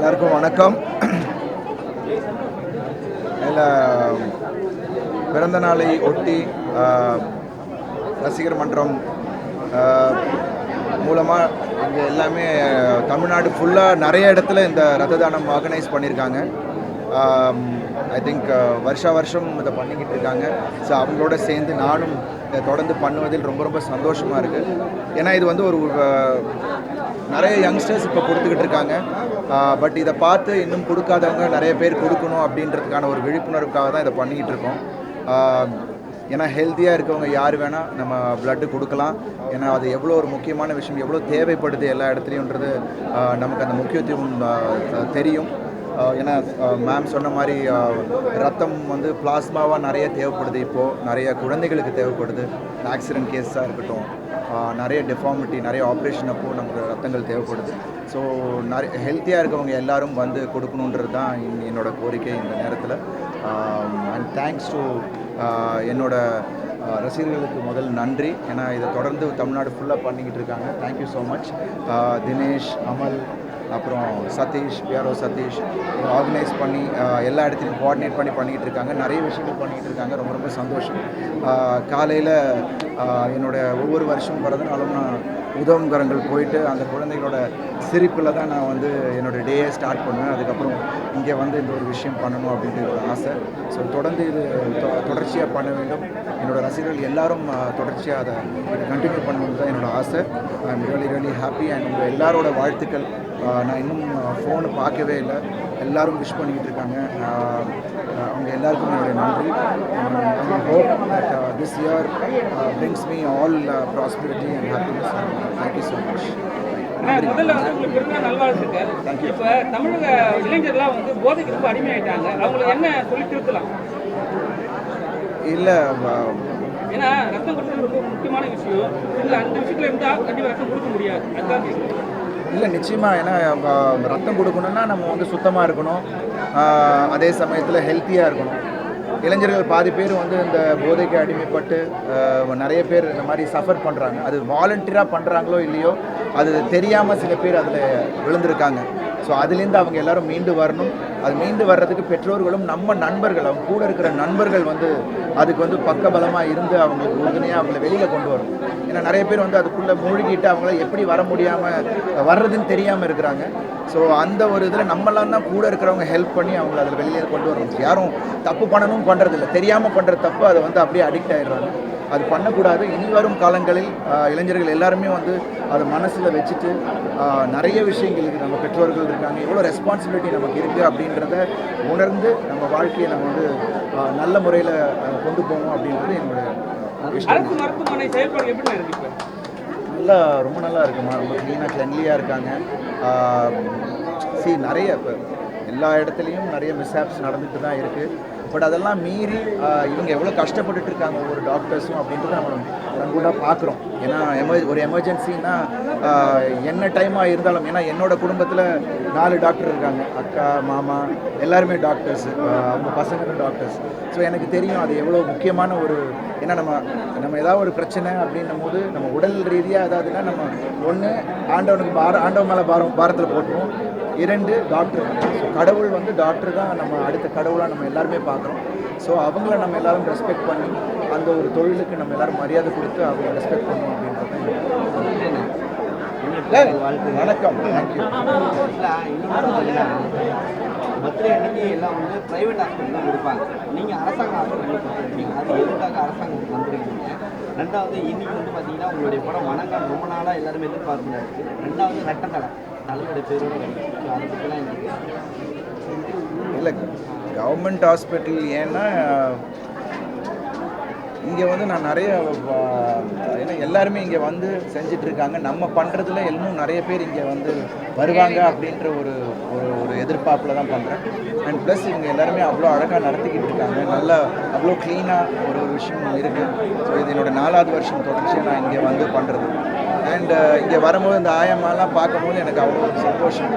எல்லாருக்கும் வணக்கம். இதில் பிறந்த நாளை ஒட்டி ரசிகர் மன்றம் மூலமாக இங்கே எல்லாமே தமிழ்நாடு ஃபுல்லாக நிறைய இடத்துல இந்த ரத்த தானம் ஆர்கனைஸ் பண்ணியிருக்காங்க ஐ திங்க் வருஷா வருஷம் இதை பண்ணிக்கிட்டு இருக்காங்க. ஸோ அவங்களோட சேர்ந்து நானும் இதை தொடர்ந்து பண்ணுவதில் ரொம்ப ரொம்ப சந்தோஷமாக இருக்குது ஏன்னா இது வந்து ஒரு நிறைய யங்ஸ்டர்ஸ் இப்போ கொடுத்துக்கிட்டு இருக்காங்க. பட் இதை பார்த்து இன்னும் கொடுக்காதவங்க நிறைய பேர் கொடுக்கணும் அப்படின்றதுக்கான ஒரு விழிப்புணர்வுக்காக தான் இதை பண்ணிக்கிட்டு இருக்கோம். ஏன்னா ஹெல்த்தியாக இருக்கவங்க யார் வேணால் நம்ம பிளட்டு கொடுக்கலாம். ஏன்னா அது எவ்வளோ ஒரு முக்கியமான விஷயம் எவ்வளோ தேவைப்படுது எல்லா இடத்துலையுன்றது நமக்கு அந்த முக்கியத்துவம் தெரியும். ஏன்னா மேம் சொன்ன மாதிரி ரத்தம் வந்து பிளாஸ்மாவாக நிறைய தேவைப்படுது இப்போது நிறைய குழந்தைகளுக்கு தேவைப்படுது. ஆக்சிடென்ட் கேஸாக இருக்கட்டும் நிறைய டெஃபார்மிட்டி நிறைய ஆப்ரேஷன் அப்போது நமக்கு ரத்தங்கள் தேவைப்படுது. ஸோ நிறைய ஹெல்த்தியாக இருக்கவங்க எல்லாரும் வந்து கொடுக்கணுன்றது தான் என்னோடய கோரிக்கை இந்த நேரத்தில். அண்ட் தேங்க்ஸ் டு என்னோடய ரசிகர்களுக்கு முதல் நன்றி. ஏன்னா இதை தொடர்ந்து தமிழ்நாடு ஃபுல்லாக பண்ணிக்கிட்டு இருக்காங்க. தேங்க்யூ ஸோ மச் தினேஷ் அமல் அப்புறம் சதீஷ் பிஆர்ஓ சதீஷ் ஆர்கனைஸ் பண்ணி எல்லா இடத்துலையும் கோஆர்டினேட் பண்ணி பண்ணிகிட்டு இருக்காங்க. நிறைய விஷயங்கள் பண்ணிகிட்டு இருக்காங்க. ரொம்ப ரொம்ப சந்தோஷம். காலையில் என்னோட ஒவ்வொரு வருஷம் பிறந்த நாளும் நான் உதவங்கரங்கள் போயிட்டு அந்த குழந்தைகளோட சிரிப்பில் தான் நான் வந்து என்னோடய டேயை ஸ்டார்ட் பண்ணுவேன். அதுக்கப்புறம் இங்கே வந்து இந்த ஒரு விஷயம் பண்ணணும் அப்படின்ற ஒரு ஆசை. ஸோ தொடர்ந்து இது தொடர்ச்சியாக பண்ண வேண்டும். என்னோடய ரசிகர்கள் எல்லாரும் தொடர்ச்சியாக அதை கண்டினியூ பண்ணணும் தான் என்னோட ஆசை. I am really really happy and உங்கள் எல்லாரோட வாழ்த்துக்கள். நான் இன்னும் ஃபோனு பார்க்கவே இல்லை. எல்லாரும் விஷ் பண்ணிக்கிட்டு இருக்காங்க. அவங்க எல்லாருக்கும் என்னுடைய நன்றி. This year brings me all prosperity and happiness thank you so much முதல்ல வந்து உங்களுக்கு பிறந்த நல்வாழ்த்துக்கள். இப்ப தமிழக இளைஞர்லாம் வந்து போதைக்கு ரொம்ப அடிமையாயிட்டாங்க. அவங்களுக்கு என்ன சொல்லி திருத்தலாம்? இல்லை ஏன்னா ரத்தம் கொடுத்தது ரொம்ப முக்கியமான விஷயம். இல்ல அந்த விஷயத்துல இருந்தா கண்டிப்பா ரத்தம் கொடுக்க முடியாது. அதுதான். இல்லை நிச்சயமாக ஏன்னா ரத்தம் கொடுக்கணும்னா நம்ம வந்து சுத்தமாக இருக்கணும். அதே சமயத்தில் ஹெல்த்தியாக இருக்கணும். இளைஞர்கள் பாதி பேர் வந்து இந்த போதைக்கு அடிமைப்பட்டு நிறைய பேர் இந்த மாதிரி சஃபர் பண்ணுறாங்க அது வாலண்டியராக பண்ணுறாங்களோ இல்லையோ அது தெரியாமல் சில பேர் அதில் விழுந்திருக்காங்க. ஸோ அதுலேருந்து அவங்க எல்லாரும் மீண்டு வரணும். அது மீண்டு வர்றதுக்கு பெற்றோர்களும் நம்ம நண்பர்கள் அவங்க கூட இருக்கிற நண்பர்கள் வந்து அதுக்கு வந்து பக்கபலமாக இருந்து அவங்களுக்கு உறுதுணையாக அவங்கள வெளியில் கொண்டு வரணும். ஏன்னா நிறைய பேர் வந்து அதுக்குள்ளே மூழ்கிட்டு அவங்கள எப்படி வர முடியாமல் வர்றதுன்னு தெரியாமல் இருக்கிறாங்க. ஸோ அந்த ஒரு இதில் நம்மளாம் தான் கூட இருக்கிறவங்க ஹெல்ப் பண்ணி அவங்கள அதில் வெளியே கொண்டு வரணும். யாரும் தப்பு பண்ணணும் பண்ணுறதில்ல தெரியாமல் பண்ணுற தப்பு அதை வந்து அப்படியே அடிக்ட் ஆகிடுறாங்க அது பண்ணக்கூடாது. இனி வரும் காலங்களில் இளைஞர்கள் எல்லாருமே வந்து அதை மனசில் வச்சுட்டு நிறைய விஷயங்கள் இருக்குது நம்ம பெற்றோர்கள் இருக்காங்க. எவ்வளோ ரெஸ்பான்சிபிலிட்டி நமக்கு இருக்குது அப்படின்றத உணர்ந்து நம்ம வாழ்க்கையை நம்ம வந்து நல்ல முறையில் கொண்டு போகணும் அப்படின்றது என்னோட மருத்துவமனை செயல்பாடு எப்படி இருக்கு நல்லா ரொம்ப நல்லா இருக்குமா? ரொம்ப க்ளீனாக கிளன்லியாக இருக்காங்க. சி நிறைய இப்போ எல்லா இடத்துலையும் நிறைய மிஸ்ஹாப்ஸ் நடந்துட்டு தான் இருக்குது பட் அதெல்லாம் மீறி இவங்க எவ்வளோ கஷ்டப்பட்டுட்டு இருக்காங்க ஒவ்வொரு டாக்டர்ஸும் அப்படின்றத நம்ம கண்கூடாக பார்க்குறோம் ஏன்னா எம ஒரு எமர்ஜென்சின்னா என்ன டைமாக இருந்தாலும் ஏன்னா என்னோட குடும்பத்தில் நாலு டாக்டர் இருக்காங்க. அக்கா மாமா எல்லாருமே டாக்டர்ஸ் அவங்க பசங்களும் டாக்டர்ஸ் ஸோ எனக்கு தெரியும் அது எவ்வளோ முக்கியமான ஒரு ஏன்னா நம்ம நம்ம ஏதாவது ஒரு பிரச்சனை அப்படின்னும் போது நம்ம உடல் ரீதியாக ஏதாவதுன்னா நம்ம ஒன்று ஆண்டவனுக்கு பார ஆண்டவன் மேலே பாரம் பாரத்தில் போட்டுருவோம். இரண்டு டாக்டர் கடவுள் வந்து டாக்டர் தான் நம்ம அடுத்த கடவுளாக நம்ம எல்லாருமே பார்க்குறோம். ஸோ அவங்கள நம்ம எல்லாரும் ரெஸ்பெக்ட் பண்ணி அந்த ஒரு தொழிலுக்கு நம்ம எல்லாரும் மரியாதை கொடுத்து அவங்க ரெஸ்பெக்ட் பண்ணணும் அப்படின்றது வணக்கம். தேங்க்யூ பர்த்டே அன்னைக்கு எல்லாம் வந்து பிரைவேட் ஹாஸ்பிட்டல் தான் கொடுப்பாங்க. நீங்கள் அரசாங்க ஹாஸ்பிட்டல் கொடுத்துருக்கீங்க அது எதுக்காக அரசாங்கம் வந்திருக்கீங்க? ரெண்டாவது இன்னைக்கு வந்து பார்த்தீங்கன்னா உங்களுடைய படம் வணக்கம். ரொம்ப நாளாக எல்லாருமே எதிர்பார்ப்புல இருக்கு. ரெண்டாவது ரெட்டத்தலை இல்லை கவர்மெண்ட் ஹாஸ்பிட்டல் ஏன்னா இங்கே வந்து நான் நிறைய ஏன்னா எல்லாருமே இங்கே வந்து செஞ்சுட்டு இருக்காங்க நம்ம பண்ணுறதுல இன்னும் நிறைய பேர் இங்கே வந்து வருவாங்க அப்படின்ற ஒரு ஒரு ஒரு எதிர்பார்ப்பில் தான் பண்ணுறேன் அண்ட் ப்ளஸ் இவங்க எல்லாருமே அவ்வளோ அழகாக நடத்திக்கிட்டு இருக்காங்க. நல்லா அவ்வளோ க்ளீனாக ஒரு ஒரு விஷயம் இருக்குது ஸோ இது என்னோட நாலாவது வருஷம் தொடர்ச்சியாக நான் இங்கே வந்து பண்ணுறது அண்டு uh, இங்கே வரும்போது இந்த ஆயம்மாலாம் பார்க்கும்போது எனக்கு அவ்வளோ ஒரு சந்தோஷம்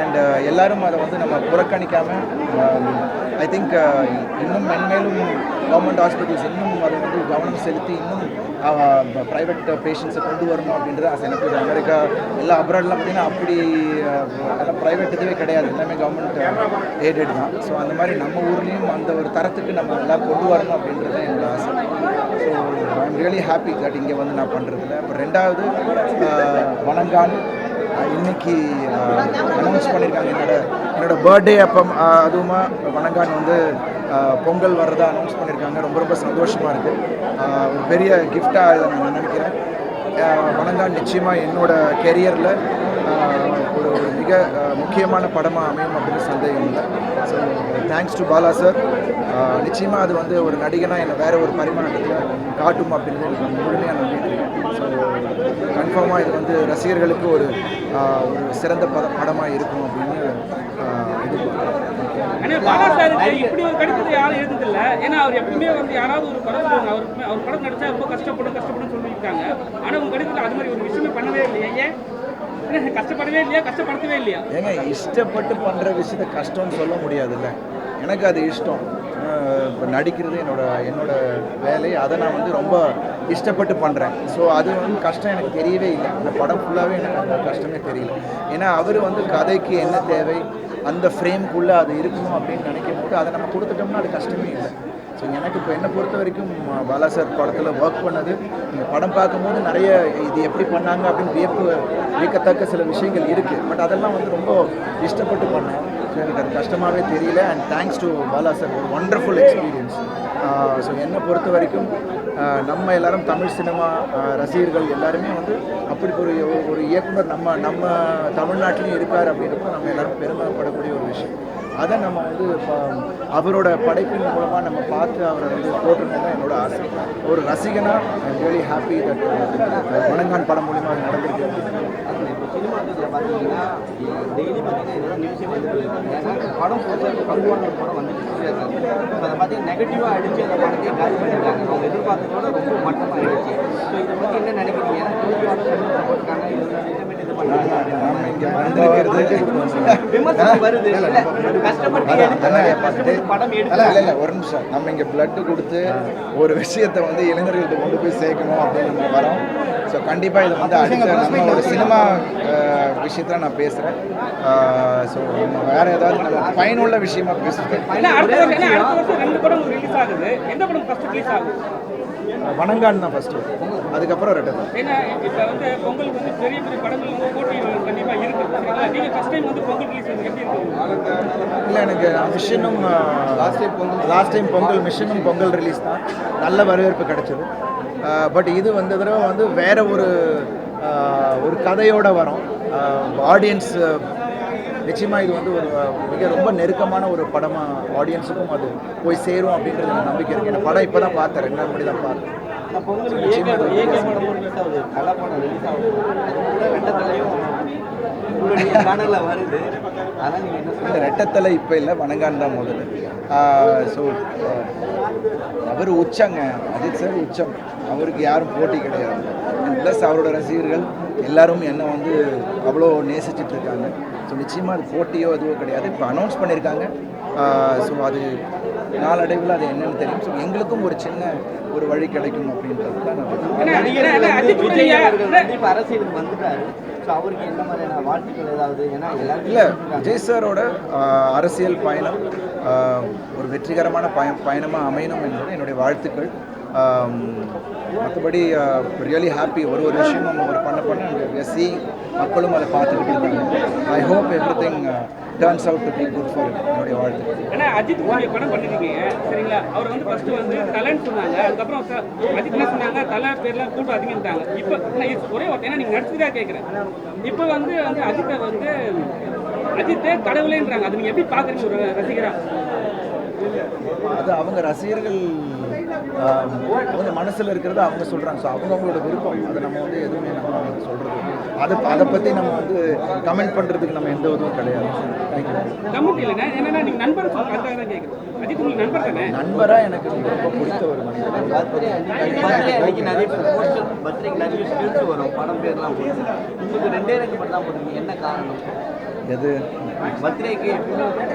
அண்டு uh, எல்லாரும் அதை வந்து நம்ம புறக்கணிக்காமல் ஐ um, திங்க் uh, இன்னும் மென்மேலும் கவர்மெண்ட் ஹாஸ்பிட்டல்ஸ் இன்னும் அதை வந்து கவனம் செலுத்தி இன்னும் ப்ரைவேட் பேஷண்ட்ஸை கொண்டு வரணும் அப்படின்றது ஆசை. எனக்கு இது அமெரிக்கா எல்லா அப்ராட்லாம் பார்த்தீங்கன்னா அப்படி ப்ரைவேட் இதுவே கிடையாது. எல்லாமே கவர்மெண்ட் எய்டட் தான். ஸோ அந்த மாதிரி நம்ம ஊர்லேயும் அந்த ஒரு தரத்துக்கு நம்ம எல்லாம் கொண்டு வரணும் அப்படின்றது தான் என்னோட ஆசை. ரியலி ஹாப்பி தட் இங்கே வந்து நான் பண்ணுறதுல அப்புறம் ரெண்டாவது வணங்கான் இன்னைக்கு அனௌன்ஸ் பண்ணியிருக்காங்க என்னோட என்னோட பர்த்டே அப்போ அதுவுமா வணங்கான் வந்து பொங்கல் வர்றதா அனௌன்ஸ் பண்ணியிருக்காங்க ரொம்ப ரொம்ப சந்தோஷமாக இருக்குது ஒரு பெரிய கிஃப்டாக இதை நான் நினைக்கிறேன். வணங்கான் நிச்சயமாக என்னோட கெரியரில் ஒரு ஒரு மிக முக்கியமான படமாக அமையும் அப்படின்னு சந்தேகம் இல்லை. So thanks to Bala sir நிச்சயமாக அது வந்து ஒரு நடிகனாக என்னை வேறு ஒரு பரிமாணத்தில் காட்டும் அப்படின்னு எனக்கு முழுமையாக நம்பிட்டு ஸோ கன்ஃபார்மாக இது வந்து ரசிகர்களுக்கு ஒரு ஒரு சிறந்த பட படமாக இருக்கும் அப்படின்னு பாலா சாருக்கு இப்படி ஒரு கடிதத்தை யாரும் எழுதுதில்ல ஏன்னா அவர் எப்பவுமே வந்து யாராவது ஒரு படம் அவர் படம் நடிச்சா ரொம்ப கஷ்டப்படும் கஷ்டப்படும் சொல்லியிருக்காங்க. ஆனா உங்க கடிதத்தில் அது மாதிரி ஒரு விஷயமே பண்ணவே இல்லையே. கஷ்டப்படவே இல்லையா? கஷ்டப்படுத்தவே இல்லையா? ஏங்க இஷ்டப்பட்டு பண்ணுற விஷயத்த கஷ்டம்னு சொல்ல முடியாதுல்ல. எனக்கு அது இஷ்டம். இப்போ நடிக்கிறது என்னோட என்னோட வேலை. அதை நான் வந்து ரொம்ப இஷ்டப்பட்டு பண்ணுறேன் ஸோ அது வந்து கஷ்டம் எனக்கு தெரியவே இல்லை. அந்த படம் ஃபுல்லாகவே எனக்கு அந்த கஷ்டமே தெரியல. ஏன்னா அவர் வந்து கதைக்கு என்ன தேவை அந்த ஃப்ரேம்குள்ளே அது இருக்கணும் அப்படின்னு நினைக்கும் போது அதை நம்ம கொடுத்துட்டோம்னா அது கஷ்டமே இல்லை. ஸோ எனக்கு இப்போ என்னை பொறுத்த வரைக்கும் பாலா சார் படத்தில் ஒர்க் பண்ணது. இந்த படம் பார்க்கும்போது நிறைய இது எப்படி பண்ணாங்க அப்படின்னு வியப்பு வியக்கத்தக்க சில விஷயங்கள் இருக்குது பட் அதெல்லாம் வந்து ரொம்ப இஷ்டப்பட்டு பண்ணேன். ஸோ எனக்கு அது கஷ்டமாகவே தெரியல. And thanks to Bala sir ஒரு ஒண்டர்ஃபுல் எக்ஸ்பீரியன்ஸ் ஸோ என்னை பொறுத்த வரைக்கும் uh, நம்ம எல்லாரும் தமிழ் சினிமா uh, ரசிகர்கள் எல்லாருமே வந்து அப்படி ஒரு ஒரு இயக்குனர் நம்ம நம்ம தமிழ்நாட்டிலையும் இருக்கார் அப்படின்றப்ப நம்ம எல்லாரும் பெருமைப்படக்கூடிய ஒரு விஷயம். அதை நம்ம வந்து அவரோட படைப்பின் மூலமாக நம்ம பார்த்து அவரை வந்து போட்டணும் தான் என்னோட ஆசை. ஒரு ரசிகனாக I'm really happy that Vanangaan படம் மூலிமா அது நடந்திருக்கு. அப்படின்னு பார்த்தீங்கன்னா டெய்லி பார்த்தீங்கன்னா நியூஸே வந்துட்டு படம் போட்டு ஒரு படம் இருக்காங்க அதை பார்த்தீங்கன்னா நெகட்டிவாக அடித்து அந்த படத்தையே காலி பண்ணியிருக்காங்க அவங்க எதிர்பார்த்ததோட ரொம்ப மட்டமாக ஆயிடுச்சு ஸோ இதை பற்றி என்ன நினைக்கிறீங்க? ஏன்னா போட்டிருக்காங்க இது ஒரு நிமிஷம். நம்ம இங்க blood கொடுத்து ஒரு விஷயத்தை வந்து இளைஞர்கள்ட்ட கொண்டு போய் சேர்க்கணும் அப்படின்னு நம்ம வரோம். ஸோ கண்டிப்பா இது வந்து அடுத்த நம்ம ஒரு சினிமா விஷயத்துல நான் பேசுறேன். ஸோ நம்ம வேற ஏதாவது நம்ம பயனுள்ள விஷயமா பேசுறேன் வணங்கான் தான் ஃபர்ஸ்ட் அதுக்கப்புறம் ரெட்டை ஏன்னா இப்போ வந்து பொங்கலுக்கு வந்து பெரிய பெரிய படங்கள் வந்து போட்டி கண்டிப்பா இருக்கு. சரிங்களா நீங்க ஃபர்ஸ்ட் டைம் வந்து பொங்கல் ரிலீஸ் வந்து எப்படி இருக்கு? இல்லை எனக்கு மிஷனும் last time Pongal last time Pongal மிஷனும் Pongal release தான். நல்ல வரவேற்பு கிடைச்சது. பட் இது வந்த தடவை வந்து வேற ஒரு ஒரு கதையோட வரும். ஆடியன்ஸ் நிச்சயமாக இது வந்து ஒரு மிக ரொம்ப நெருக்கமான ஒரு படமாக ஆடியன்ஸுக்கும் அது போய் சேரும் அப்படின்றது எனக்கு நம்பிக்கை இருக்குது இந்த படம் இப்போ தான் பார்த்தேன் ரெண்டு நாள் தான் பார்த்தேன். வருது. இல்லை ரெட்டத்தலை இப்போ இல்லை வணங்கான் தான் முதல்ல. ஸோ அவர் உச்சங்க. அஜித் சார் உச்சம். அவருக்கு யாரும் போட்டி கிடையாது. ப்ளஸ் அவரோட ரசிகர்கள் எல்லாரும் என்னை வந்து அவ்வளோ நேசிச்சிட்டு இருக்காங்க ஸோ நிச்சயமாக அது போட்டியோ எதுவோ கிடையாது. இப்போ அனௌன்ஸ் பண்ணியிருக்காங்க. ஸோ அது நாளடைவில் அது என்னன்னு தெரியும். ஸோ எங்களுக்கும் ஒரு சின்ன ஒரு வழி கிடைக்கும் அப்படின்றது தான் நான் அரசியலுக்கு வந்துட்டாரு. இல்லை விஜய் சாரோட அரசியல் பயணம் ஒரு வெற்றிகரமான பய பயணமாக அமையணும் என்பது என்னுடைய வாழ்த்துக்கள். மற்றபடி ரியலி ஹாப்பி ஒரு ஒரு விஷயம் நம்ம ஒரு பண்ண பண்ண எஸ்சி மக்களும் அதை பார்த்துக்கிட்டு இருக்காங்க. I hope everything turns out to be good for என்னுடைய வாழ்த்துக்கள் ஏன்னா அஜித் கூடிய படம் பண்ணிருக்கீங்க சரிங்களா? அவர் வந்து ஃபர்ஸ்ட் வந்து தலைன்னு சொன்னாங்க. அதுக்கப்புறம் ச- அஜித் என்ன சொன்னாங்க? தலை பேர்லாம் கூட்டம் அதிகம்ட்டாங்க. இப்போ ஒரே வார்த்தை. ஏன்னா நீங்க நடிச்சுதான் கேட்குறேன் இப்போ வந்து வந்து அஜித்தை வந்து அஜித்தே கடவுளேன்றாங்க. அது நீங்க எப்படி பாக்குறீங்க ஒரு ரசிகரா? அது அவங்க ரசிகர்கள் அவங்க மனசில் இருக்கிறத அவங்க சொல்கிறாங்க ஸோ அவங்க அவங்களோட விருப்பம். அதை நம்ம வந்து எதுவுமே நம்ம சொல்கிறது அதை அதை பற்றி நம்ம வந்து கமெண்ட் பண்ணுறதுக்கு நம்ம எந்த இதுவும் கிடையாது. நண்பராக எனக்கு ரொம்ப பிடித்த ஒரு மனிதர் வரும். படம் பேர்லாம் உங்களுக்கு ரெண்டே ரெண்டு படம் தான் போட்டுருக்கீங்க என்ன காரணம்? எது? பர்த்டேக்கு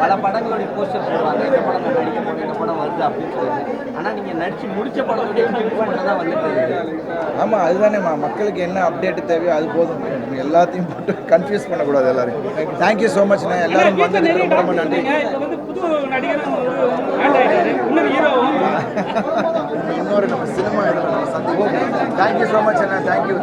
பல படங்களுடைய போஸ்டர் போடுவாங்க. இந்த படம் நடிக்க போறேன் இந்த படம் வருது அப்படின்னு சொல்லிட்டு ஆனால் நீங்கள் நடிச்சு முடிச்ச இருக்கு. ஆமாம் அதுதானே மக்களுக்கு என்ன அப்டேட் தேவையோ அது போதும். நம்ம எல்லாத்தையும் போட்டு கன்ஃபியூஸ் பண்ணக்கூடாது எல்லாரையும். தேங்க்யூ ஸோ மச்ண்ணே எல்லாரும் வீட்டில் வந்ததுக்கு நிறைய ரொம்ப ரொம்ப நன்றி. வந்து வந்து இன்னொரு நம்ம சினிமா இதில் நம்ம சந்திப்போம் thank you so much Anna. Thank you